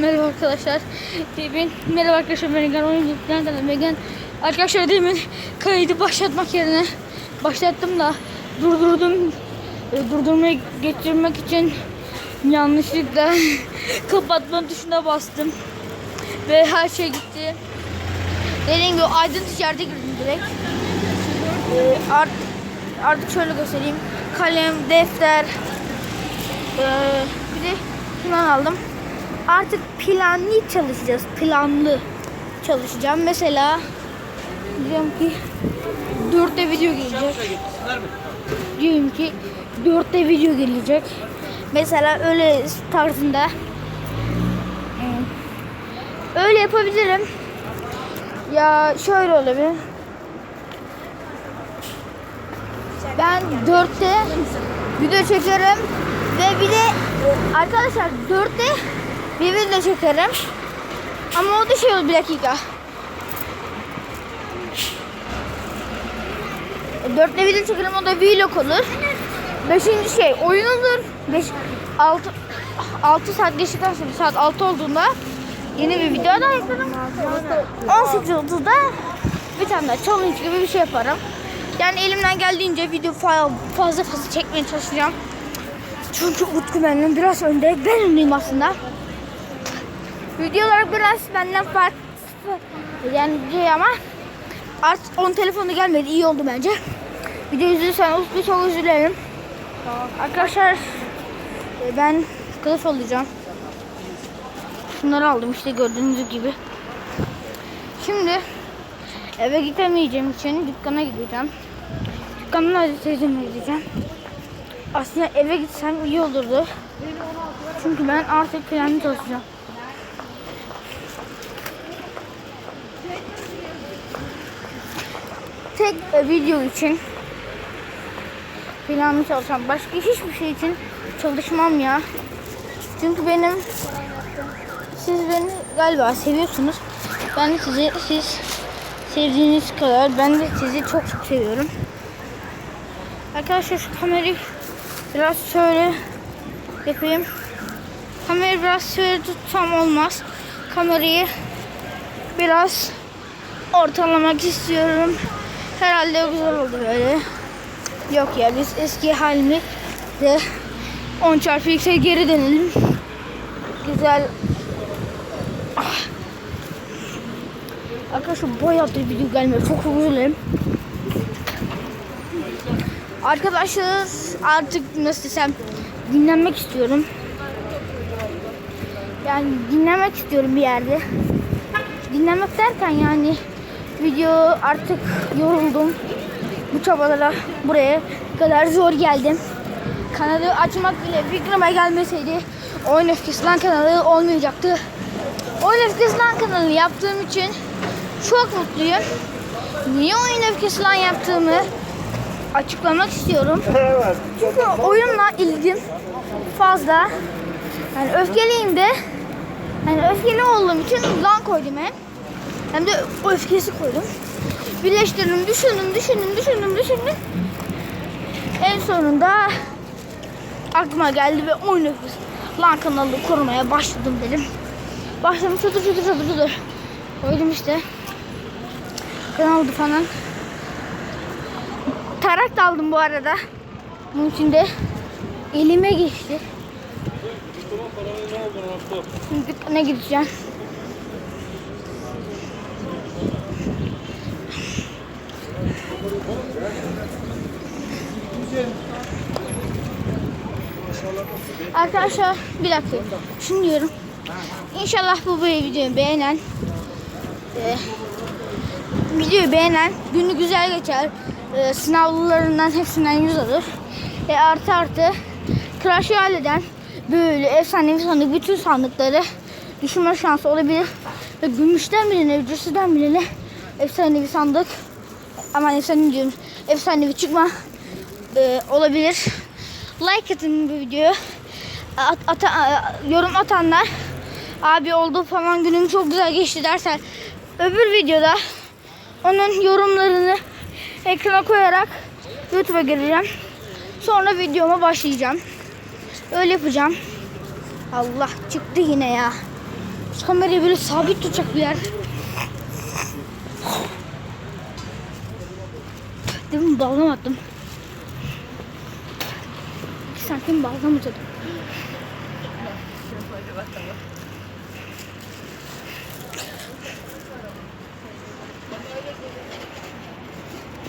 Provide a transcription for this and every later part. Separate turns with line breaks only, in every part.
Merhaba arkadaşlar. Ben merhaba arkadaşlar ben Egan oyun nereden Megan arkadaşlar demin kaydı başlatmak yerine başlattım da durdurdum. E, Durdurmayı getirmek için yanlışlıkla kapatma tuşuna bastım. Ve her şey gitti. Dediğim gibi aydın ticarete girdim direkt. E, art, artık şöyle göstereyim. Kalem, defter, e, bir de şundan aldım artık planlı çalışacağız. Planlı çalışacağım. Mesela diyorum ki 4'te video gelecek. Diyorum ki 4'te video gelecek. Mesela öyle tarzında hmm, öyle yapabilirim. Ya şöyle olabilir. Ben 4'te video çekerim ve bir de arkadaşlar 4'te bir video çekerim. Ama o da şey olur bir dakika. Dörtte video çekerim o da vlog olur. Beşinci şey oyun olur. Beş, altı, altı saat geçtikten sonra saat altı olduğunda yeni bir video daha eklerim. 18.30'da bir tane daha challenge gibi bir şey yaparım. Yani elimden geldiğince video fa- fazla fazla çekmeye çalışacağım. Çünkü Utku benden biraz önde. Ben öndeyim aslında. Video olarak biraz benden farklı yani ama artık on telefonu gelmedi iyi oldu bence. Video izliyorsanız bir çok özür dilerim. Arkadaşlar e, ben kılıf alacağım. Şunları aldım işte gördüğünüz gibi. Şimdi eve gidemeyeceğim için dükkana gideceğim. Dükkanın acı teyzeme gideceğim. Aslında eve gitsem iyi olurdu. Çünkü ben artık planlı çalışacağım. Tek e, video için planlı çalışacağım. Başka hiçbir şey için çalışmam ya. Çünkü benim siz beni galiba seviyorsunuz. Ben de sizi siz sevdiğiniz kadar ben de sizi çok çok seviyorum. Arkadaşlar şu kamerayı biraz şöyle yapayım. Kamerayı biraz şöyle tutsam olmaz. Kamerayı biraz ortalamak istiyorum. Herhalde güzel oldu böyle. Yok ya biz eski halini de 10 çarpı x'e geri dönelim. Güzel. Ah. Arkadaşlar bayağı da video gelmiyor. Çok dilerim. Arkadaşlar artık nasıl desem dinlenmek istiyorum. Yani dinlemek istiyorum bir yerde. Dinlemek derken yani video artık yoruldum. Bu çabalara buraya kadar zor geldim. Kanalı açmak bile fikrime gelmeseydi Oyun Öfkesi Lan kanalı olmayacaktı. Oyun Öfkesi Lan kanalı yaptığım için çok mutluyum. Niye Oyun Öfkesi Lan yaptığımı açıklamak istiyorum. Çünkü oyunla ilgim fazla. Yani öfkeliyim de yani öfkeli olduğum için lan koydum hem. Hem de öfkesi koydum. Birleştirdim, düşündüm, düşündüm, düşündüm, düşündüm. En sonunda aklıma geldi ve oyun öfkesi. Lan kanalı korumaya başladım dedim. Başladım çadır çadır çadır çadır. Koydum işte. Kanaldı falan. Tarak da aldım bu arada. Bunun içinde elime geçti. Dükkana gideceğim. Arkadaşlar bir dakika. Şunu diyorum. İnşallah bu videoyu beğenen e, videoyu beğenen günü güzel geçer. E, sınavlarından hepsinden yüz alır. E, artı artı Crash Royale'den böyle efsanevi sandık bütün sandıkları düşürme şansı olabilir. Ve gümüşten birine, ücretsizden birine efsanevi sandık aman efsanevi diyorum efsanevi çıkma e, olabilir. Like atın bu videoyu. At, ata, yorum atanlar abi oldu falan günüm çok güzel geçti dersen öbür videoda onun yorumlarını ekrana koyarak YouTube'a gireceğim. Sonra videoma başlayacağım. Öyle yapacağım. Allah çıktı yine ya. Şu kamerayı böyle sabit tutacak bir yer. Demin balgam attım. İki santim balgam atadım.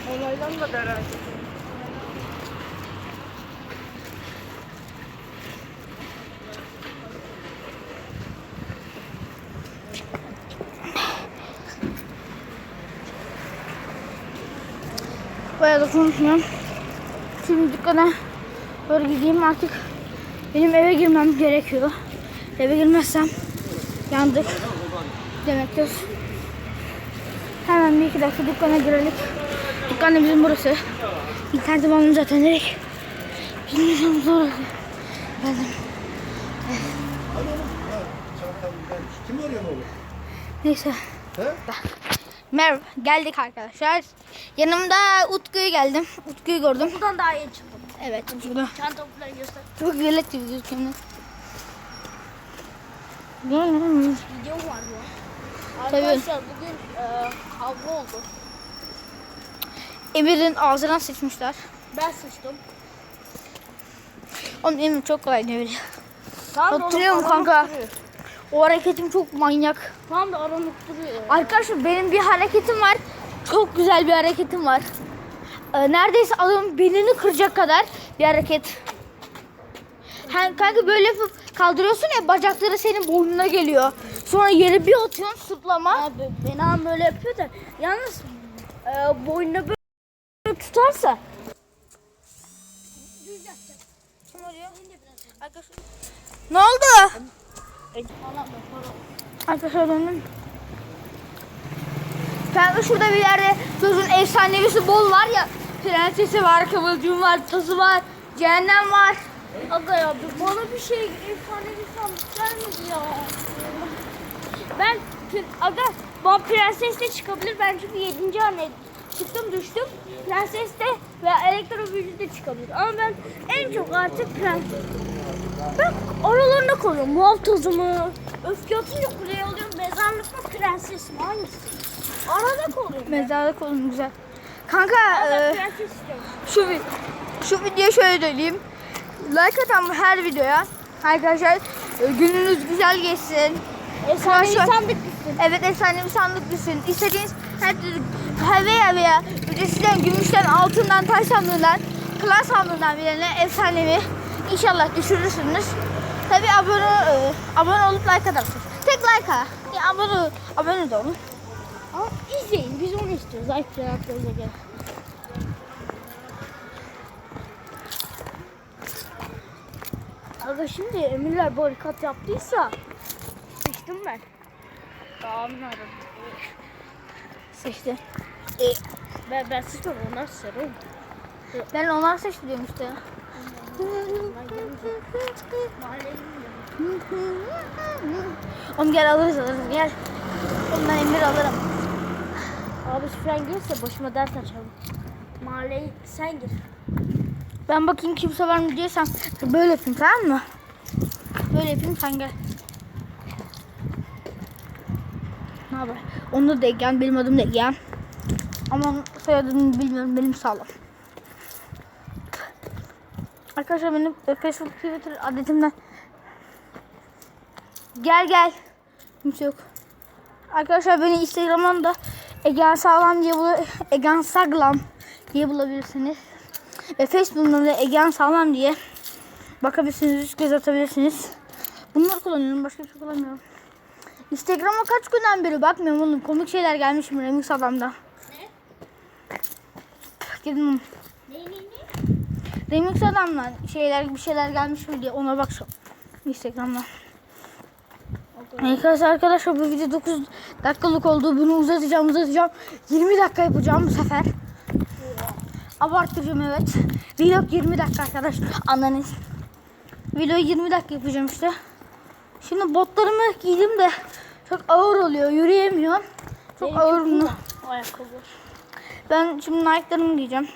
Onaylanmadı herhalde.
Bayağı da konuşmuyorum. Şimdi dükkana doğru gideyim artık. Benim eve girmem gerekiyor. Eve girmezsem yandık demektir. Hemen bir iki dakika dükkana girelim. Dükkan da bizim burası. İnternet bağımlı zaten direkt. Bilmiyorum zor. Geldim.
Kim arıyor oğlum?
Neyse.
He?
Merhaba. Geldik arkadaşlar. Yanımda Utku'yu geldim. Utku'yu gördüm.
Buradan daha iyi çıktım.
Evet. Şurada.
Çanta falan göster.
Çok velet gibi gözüküyor.
Video var.
Tabii.
Arkadaşlar bugün e, kavga oldu.
Emir'in ağzına sıçmışlar.
Ben sıçtım.
Oğlum Emir çok kolay Emir.
Tamam da
Hatırlıyor musun kanka?
duruyor.
O hareketim çok manyak.
Tamam da aranıp duruyor.
Arkadaşlar benim bir hareketim var. Çok güzel bir hareketim var. Ee, neredeyse adamın belini kıracak kadar bir hareket. Hani kanka böyle yapıp kaldırıyorsun ya bacakları senin boynuna geliyor. Sonra yere bir atıyorsun sırtlama.
Abi beni abi böyle yapıyor da yalnız e, boynuna böyle tutarsa.
Ne oldu? Arkadaşlar döndüm. Kanka şurada bir yerde çocuğun efsanevisi bol var ya. Prensesi var, kıvılcım var, tası var, cehennem var.
Aga ya bana bir şey efsanevi sandık gelmedi ya. Ben aga bana prenses de çıkabilir. Ben çünkü 7. anne çıktım düştüm. Prenses de ve elektro büyücü de çıkabilir. Ama ben en çok artık prens. Ben aralarında kalıyorum. Muhafızı mı? Öfke atınca kuleye alıyorum. Mezarlık mı prenses mi? Hangisi? Arada kalıyorum. ben.
Mezarlık olun güzel. Kanka e,
prenses
şu vi- şu videoya şöyle söyleyeyim. Like atan her videoya arkadaşlar e, gününüz güzel geçsin.
Efsanevi
an-
sandık gitsin.
Evet efsanevi sandık düşün. İstediğiniz her türlü veya veya ücretsiz gümüşten, altından, taş sandığından, klan sandığından birine efsanevi inşallah düşürürsünüz. Tabi abone e, abone olup like atarsınız. Tek like ha. Abone abone de olun.
Ama izleyin. Biz onu istiyoruz. Ay prenses gel. Aga şimdi emirler barikat yaptıysa sıçtım ben. Dağımın aradı.
Seçti.
Ben, ben sıçtım onlar sarı.
Ben onlar seçti diyorum işte. Oğlum gel alırız alırız gel. Oğlum ben emir alırım.
Abi sen gelirse başıma dert açalım. Mahalleye sen gir.
Ben bakayım kimse var mı diye sen böyle yapayım tamam mı? Böyle yapayım sen gel. Ne haber? Onu da Egen, benim adım da Egen. Ama soyadını bilmiyorum, benim sağlam. Arkadaşlar benim Facebook, Twitter adresimden Gel gel. Kimse yok. Arkadaşlar beni Instagram'dan da Egen Sağlam diye bul Egen Saglam diye bulabilirsiniz. Ve Facebook'tan da Egen Sağlam diye bakabilirsiniz, göz atabilirsiniz. Bunları kullanıyorum, başka bir şey kullanmıyorum. Instagram'a kaç günden beri bakmıyorum oğlum. Komik şeyler gelmiş mi Remix Adam'da? Girdim.
Ne ne ne?
Remix Adam'dan şeyler bir şeyler gelmiş mi diye ona bakacağım. Instagram'dan. Arkadaşlar arkadaşlar bu video 9 dakikalık oldu. Bunu uzatacağım uzatacağım. 20 dakika yapacağım bu sefer. Abartacağım evet. Vlog 20 dakika arkadaşlar. Anladınız. Video 20 dakika yapacağım işte. Şimdi botlarımı giydim de çok ağır oluyor. Yürüyemiyorum. Çok ağır bunlar.
Ayakkabı.
Ben şimdi Nike'larımı giyeceğim.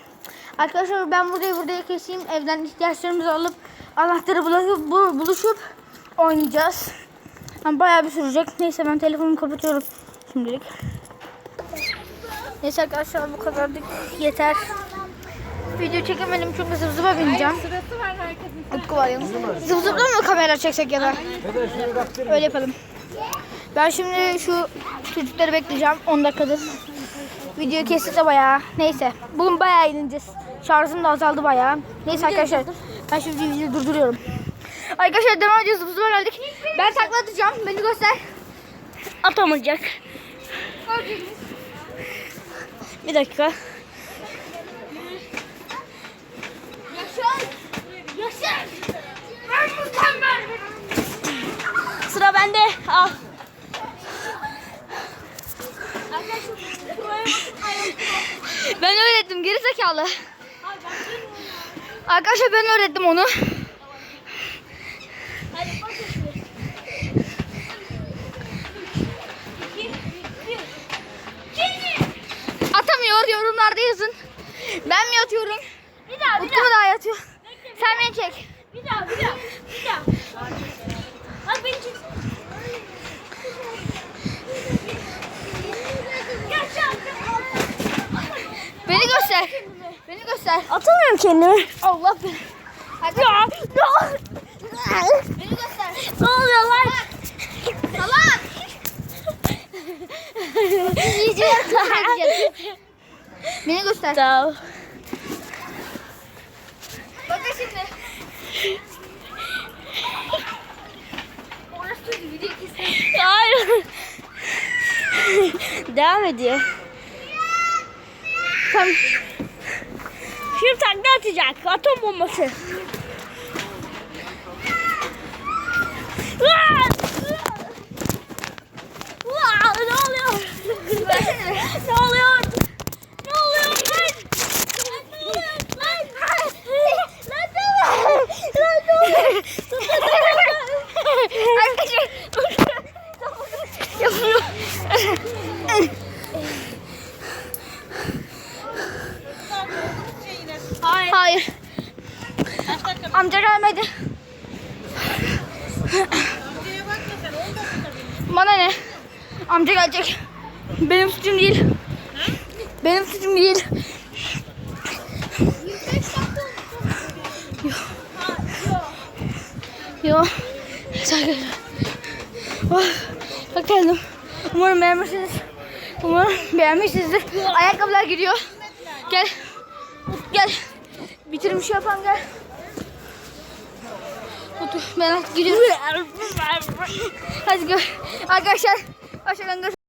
Arkadaşlar ben burayı buraya keseyim. Evden ihtiyaçlarımızı alıp anahtarı bulup, bu- buluşup oynayacağız. Yani bayağı bir sürecek. Neyse ben telefonumu kapatıyorum şimdilik. Neyse arkadaşlar bu kadarlık yeter. Video çekemedim çünkü zıp zıpa bineceğim.
Sırası var herkesin.
Utku var yanımda. Zıp zıpla mı kamera çeksek ya da? Öyle yapalım. Ben şimdi şu çocukları bekleyeceğim 10 dakikadır. Videoyu kestik de bayağı. Neyse. Bugün bayağı eğleneceğiz. Şarjım da azaldı bayağı. Neyse arkadaşlar. Ben şimdi videoyu durduruyorum. Arkadaşlar devam ediyoruz. Zıp zıpa geldik. Ben takla atacağım. Beni göster.
Atamayacak. Bir dakika. Sıra bende. Al.
Ben öğrettim geri zekalı. Arkadaşlar ben öğrettim onu. Atamıyor yorumlarda yazın. Ben mi atıyorum?
Bir daha bir
Utku mu
daha.
daha atıyor? Sen beni çek.
Bir daha bir daha. Bir daha. Beni çek. Yaşa.
Beni göster. Beni göster.
Atamıyorum kendimi.
Allah beni. Hadi.
Ya.
Beni göster.
Ne oluyor lan?
Salak. İyice yaklaşacak. Beni göster.
Tamam.
Bakın şimdi. Video kesin.
Hayır. Devam ediyor.
Tamam.
Şimdi takla atacak. Atom bombası. Ne oluyor? ne oluyor? Ne oluyor lan? Lan ne oluyor? Lan! Lan ne oluyor? Lan ne oluyor? Hayır.
Hayır. Amca gelmedi. Bana ne? Amca gelecek. Benim suçum değil. Benim suçum değil. Yo. Arkadaşlar. Oh, bak geldim. Umarım beğenmişsiniz. Umarım beğenmişsinizdir. Ayakkabılar giriyor. Gel. Gel. Bitirmiş yapan gel. Otur. Ben artık gidiyorum. Hadi gör. Arkadaşlar. Aşağıdan gör.